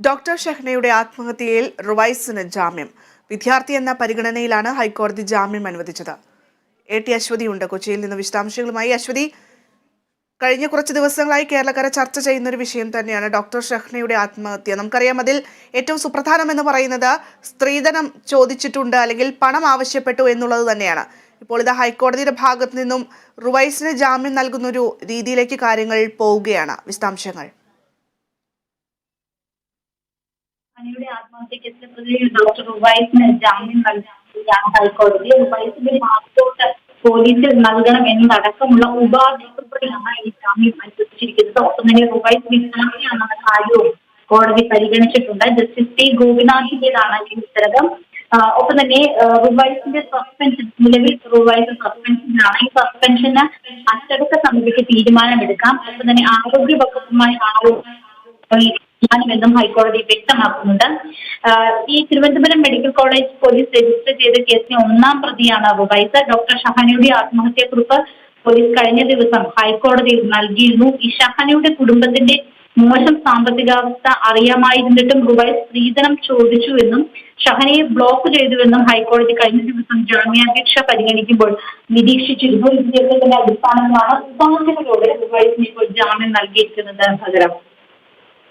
Doctor ഷെഹ്നയുടെ ആത്മഹത്യയിൽ റുവൈസിന് ജാമ്യം. വിദ്യാർത്ഥി എന്ന പരിഗണനയിലാണ് ഹൈക്കോടതി ജാമ്യം അനുവദിച്ചത്. എ ടി അശ്വതി ഉണ്ട് കൊച്ചിയിൽ നിന്ന് വിശദാംശങ്ങളുമായി അശ്വതി. കഴിഞ്ഞ കുറച്ച് ദിവസങ്ങളായി കേരളക്കാരെ ചർച്ച ചെയ്യുന്ന ഒരു വിഷയം തന്നെയാണ് ഡോക്ടർ ഷെഹ്നയുടെ ആത്മഹത്യ. നമുക്കറിയാം അതിൽ ഏറ്റവും സുപ്രധാനം എന്ന് പറയുന്നത് സ്ത്രീധനം ചോദിച്ചിട്ടുണ്ട് അല്ലെങ്കിൽ പണം ആവശ്യപ്പെട്ടു എന്നുള്ളത് തന്നെയാണ്. ഇപ്പോൾ ഇത് ഹൈക്കോടതിയുടെ ഭാഗത്ത് നിന്നും റുവൈസിന് ജാമ്യം നൽകുന്ന ഒരു രീതിയിലേക്ക് കാര്യങ്ങൾ പോവുകയാണ്. വിശദാംശങ്ങൾ. അനിയുടെ ആത്മഹത്യക്കെതിരെ പ്രതി ഡോക്ടർ റുബൈസിന് ജാമ്യം നൽകാൻ ഹൈക്കോടതി റുബൈസിന്റെ പാസ്പോർട്ട് പോലീസിൽ നൽകണം എന്നതടക്കമുള്ള ഉപാധികളാണ് ഈ ജാമ്യം അനുവദിച്ചിരിക്കുന്നത്. ഒപ്പം തന്നെ റുബൈസ് വിചാരണയാണെന്ന കാര്യവും കോടതി പരിഗണിച്ചിട്ടുണ്ട്. ജസ്റ്റിസ് ടി ഗോപിനാഥിന്റേതാണ് ഈ ഉത്തരവ്. ഒപ്പം തന്നെ റുബൈസിന്റെ സസ്പെൻഷൻ നിലവിൽ റുബൈസ് സസ്പെൻഷനാണ് ഈ സസ്പെൻഷന് അച്ചടക്ക സമിതിക്ക് തീരുമാനമെടുക്കാം. ഒപ്പം തന്നെ ആരോഗ്യ വകുപ്പുമായി ആലോചിക്കാനുമെന്നും ഹൈക്കോടതി വ്യക്തമാക്കുന്നുണ്ട്. ഈ Thiruvananthapuram medical college police register ചെയ്ത കേസിലെ ഒന്നാം പ്രതിയാണ് റുബൈസ ഡോക്ടർ ഷഹാനയുടെ ആത്മഹത്യക്കുറിപ്പ് പോലീസ് കഴിഞ്ഞ ദിവസം ഹൈക്കോടതിയിൽ നൽകിയിരുന്നു. ഈ ഷഹാനിയുടെ കുടുംബത്തിന്റെ മോശം സാമ്പത്തികാവസ്ഥ അറിയാമായിരുന്നിട്ടും റുബൈസ് സ്ത്രീധനം ചോദിച്ചുവെന്നും ഷഹനയെ ബ്ലോക്ക് ചെയ്തുവെന്നും ഹൈക്കോടതി കഴിഞ്ഞ ദിവസം ജാമ്യാപേക്ഷ പരിഗണിക്കുമ്പോൾ നിരീക്ഷിച്ചിരുന്നു. ഇതിന്റെ അടിസ്ഥാനത്തിലാണ് ഉപാധികളോടെ റുബൈസിന് ഇപ്പോൾ ജാമ്യം നൽകിയിരിക്കുന്നത് പകരം